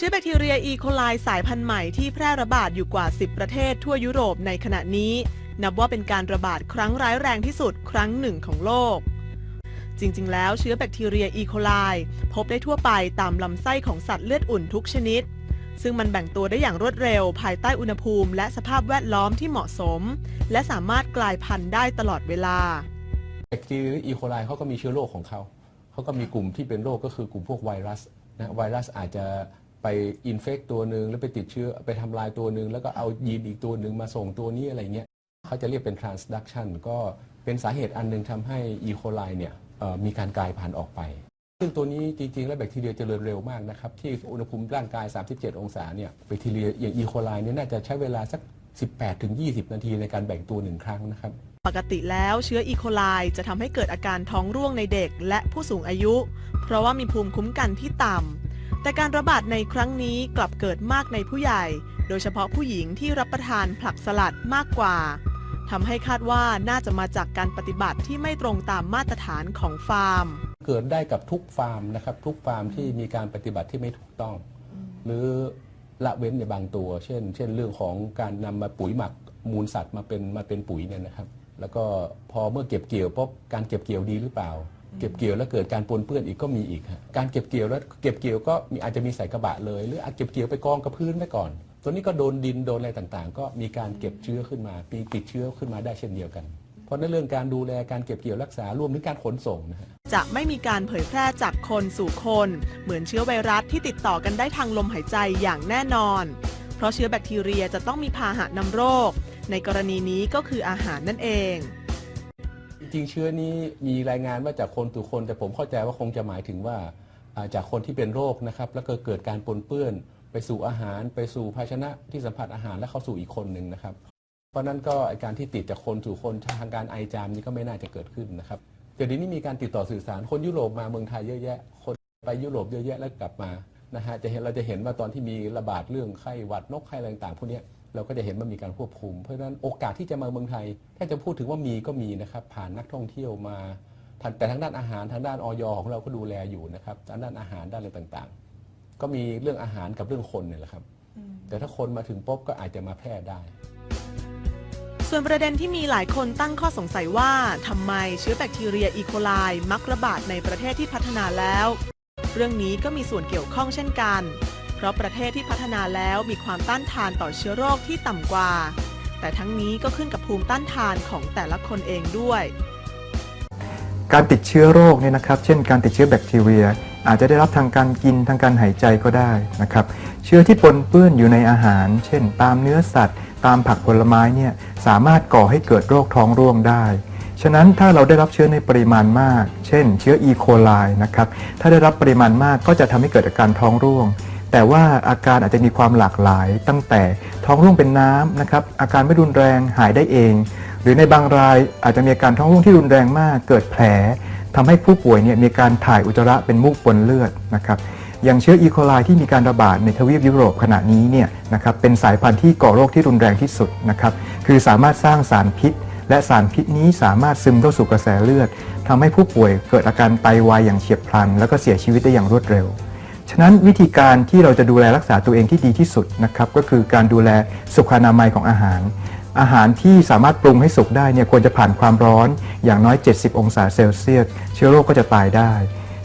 ชื้อแบคทีเรียอีโคไลสายพันธุ์ใหม่ที่แพร่ระบาดอยู่กว่า 10 ประเทศทั่วยุโรปในขณะนี้ นับว่าเป็นการระบาดครั้งร้ายแรงที่สุดครั้งหนึ่งของโลก จริง ๆ แล้วเชื้อแบคทีเรียอีโคไลพบได้ทั่วไปตามลำไส้ของสัตว์เลือดอุ่นทุกชนิด ซึ่งมันแบ่งตัวได้อย่างรวดเร็ว ภายใต้อุณหภูมิ และสภาพแวดล้อมที่เหมาะสม และสามารถกลายพันธุ์ได้ตลอดเวลาแบคทีเรียอีโคไลเขาก็มีเชื้อโรคของเขาเขาก็มีกลุ่มที่เป็นโรคก็คือกลุ่มพวกไวรัสนะไวรัสอาจจะ ไปอินเฟกตัวหนึ่งแล้วไปติดเชื้อไปทำลายตัวหนึ่งแล้วก็เอายีนอีกตัวหนึ่งมาส่งตัวนี้อะไรเงี้ยเขาจะเรียกเป็น transduction ก็เป็นสาเหตุอันหนึ่งทำให้อีโคไลเนี่ยมีการกลายพันธุ์ออกไป ซึ่งตัวนี้จริง ๆ แล้วแบคทีเรียเจริญเร็วมากนะครับ ที่อุณหภูมิร่างกาย 37 องศาเนี่ยแบคทีเรียอย่างอีโคไลเนี่ยน่าจะใช้เวลาสัก 18-20 นาทีในการแบ่งตัวหนึ่งครั้งนะครับปกติแล้วเชื้ออีโคไลจะทำให้เกิดอาการท้องร่วงในเด็กและผู้สูงอายุ เพราะว่ามีภูมิคุ้มกันที่ต่ำ แต่การระบาดในครั้งนี้กลับเกิดมากในผู้ใหญ่ โดยเฉพาะผู้หญิงที่รับประทานผักสลัดมากกว่าทำให้คาดว่าน่าจะมาจากการปฏิบัติที่ไม่ตรงตามมาตรฐานของฟาร์ม เกิดได้กับทุกฟาร์มนะครับ ทุกฟาร์มที่มีการปฏิบัติที่ไม่ถูกต้อง หรือละเว้นในบางตัว เช่น เช่น เรื่องของการนำมาปุ๋ยหมักมูลสัตว์มาเป็นมาเป็นปุ๋ยเนี่ยนะครับ แล้วก็พอเมื่อเก็บเกี่ยวปุ๊บการเก็บเกี่ยวดีหรือเปล่า เก็บเกี่ยวแล้วเกิดการปนเปื้อนอีกก็มีอีกฮะการเก็บเกี่ยวแล้วเก็บเกี่ยวก็มีอาจจะมีใส่กระบะเลย หรืออาจเก็บเกี่ยวไปกองกับพื้นไว้ก่อน ตัวนี้ก็โดนดินโดนอะไรต่างๆ ก็มีการเก็บเชื้อขึ้นมามีติดเชื้อขึ้นมาได้เช่นเดียวกัน เพราะในเรื่องการดูแลการเก็บเกี่ยวรักษารวมถึงการขนส่งนะฮะจะไม่มีการเผยแพร่จากคนสู่คน เหมือนเชื้อไวรัสที่ติดต่อกันได้ทางลมหายใจอย่างแน่นอน เพราะเชื้อแบคทีเรียจะต้องมีพาหะนำโรค ในกรณีนี้ก็คืออาหารนั่นเอง จริงๆเชื้อนี้มีรายงานว่าจากคนสู่คน แต่ผมเข้าใจว่าคงจะหมายถึงว่าอ่าจากคนที่เป็นโรคนะครับ แล้วก็เกิดการปนเปื้อน ไปสู่อาหาร ไปสู่ภาชนะที่สัมผัสอาหารและเข้าสู่อีกคนหนึ่งนะครับ เพราะนั้นก็ไอ้การที่ติดจากคนสู่คนทางการไอจามนี่ก็ไม่น่าจะเกิดขึ้นนะครับเดี๋ยวนี้มีการติดต่อสื่อสารคนยุโรปมาเมืองไทยเยอะแยะ คนไปยุโรปเยอะแยะแล้วกลับมานะฮะจะเห็นเราจะเห็นว่าตอนที่มีระบาดเรื่องไข้หวัดนกไข้อะไรต่างๆพวกเนี้ย เราก็จะเห็นว่ามีการควบคุม เพราะฉะนั้นโอกาสที่จะมาเมืองไทย ถ้าจะพูดถึงว่ามีก็มีนะครับ ผ่านนักท่องเที่ยวมาทันแต่ทางด้านอาหารทางด้านออยของเราก็ดูแลอยู่นะครับทางด้านอาหารด้านอะไรต่างๆ ก็มีเรื่องอาหารกับเรื่องคนเนี่ยแหละครับ แต่ถ้าคนมาถึงปุ๊บก็อาจจะมาแพร่ได้ ส่วนประเด็นที่มีหลายคนตั้งข้อสงสัยว่าทำไมเชื้อแบคทีเรียอีโคไลมักระบาดในประเทศที่พัฒนาแล้ว เรื่องนี้ก็มีส่วนเกี่ยวข้องเช่นกัน เพราะประเทศที่พัฒนาแล้วมีความต้านทานต่อเชื้อโรคที่ต่ำกว่า แต่ทั้งนี้ก็ขึ้นกับภูมิต้านทานของแต่ละคนเองด้วย การติดเชื้อโรคเนี่ยนะครับ เช่น การติดเชื้อแบคทีเรีย อาจจะได้รับทางการกินทางการหายใจก็ได้นะครับ เชื้อที่ปนเปื้อนอยู่ในอาหาร เช่น ตามเนื้อสัตว์ ตามผักผลไม้เนี่ยสามารถก่อให้เกิดโรคท้องร่วงได้ฉะนั้นถ้าเราได้รับเชื้อในปริมาณมาก เช่น เชื้ออีโคไลนะครับ ถ้าได้รับปริมาณมากก็จะทำให้เกิดอาการท้องร่วง แต่ว่าอาการอาจจะมีความหลากหลาย ตั้งแต่ท้องร่วงเป็นน้ำนะครับอาการไม่รุนแรงหายได้เอง หรือในบางรายอาจจะมีอาการท้องร่วงที่รุนแรงมากเกิดแผลทำให้ผู้ป่วยเนี่ยมีการถ่ายอุจจาระเป็นมูกปนเลือดนะครับอย่างเชื้ออีโคไลที่มีการระบาดในทวีปยุโรปขณะนี้เนี่ยนะครับเป็นสายพันธุ์ที่ก่อโรคที่รุนแรงที่สุดนะครับคือสามารถสร้างสารพิษ และสารพิษนี้สามารถซึมเข้าสู่กระแสเลือดทำให้ผู้ป่วยเกิดอาการไตวายอย่างเฉียบพลัน แล้วก็เสียชีวิตได้อย่างรวดเร็ว ฉะนั้นวิธีการที่เราจะดูแลรักษาตัวเองที่ดีที่สุดนะครับก็คือการดูแลสุขอนามัยของอาหาร อาหารที่สามารถปรุงให้สุกได้เนี่ยควรจะผ่านความร้อนอย่างน้อย 70 องศาเซลเซียสเชื้อโรคก็จะตายได้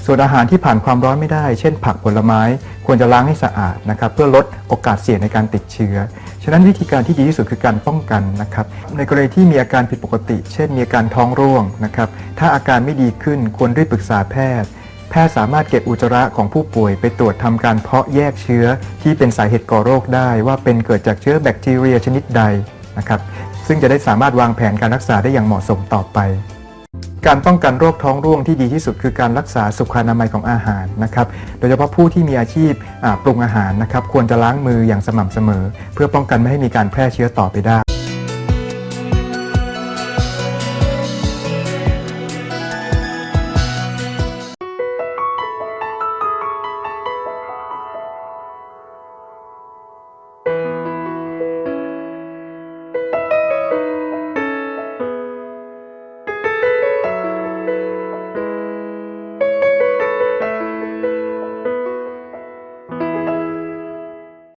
ส่วนอาหารที่ผ่านความร้อนไม่ได้ เช่น ผักผลไม้ ควรจะล้างให้สะอาดนะครับเพื่อลดโอกาสเสี่ยงในการติดเชื้อฉะนั้นวิธีการที่ดีที่สุดคือการป้องกันนะครับในกรณีที่มีอาการผิดปกติ เช่น มีอาการท้องร่วงนะครับถ้าอาการไม่ดีขึ้นควรรีบปรึกษาแพทย์ แพทย์สามารถเก็บอุจจาระของผู้ป่วยไปตรวจทำการเพาะแยกเชื้อที่เป็นสาเหตุก่อโรคได้ ว่าเป็นเกิดจากเชื้อแบคทีเรียชนิดใดนะครับซึ่งจะได้สามารถวางแผนการรักษาได้อย่างเหมาะสมต่อไป การป้องกันโรคท้องร่วงที่ดีที่สุดคือการรักษาสุขอนามัยของอาหารนะครับโดยเฉพาะผู้ที่มีอาชีพปรุงอาหารนะครับควรจะล้างมืออย่างสม่ำเสมอ เพื่อป้องกันไม่ให้มีการแพร่เชื้อต่อไปได้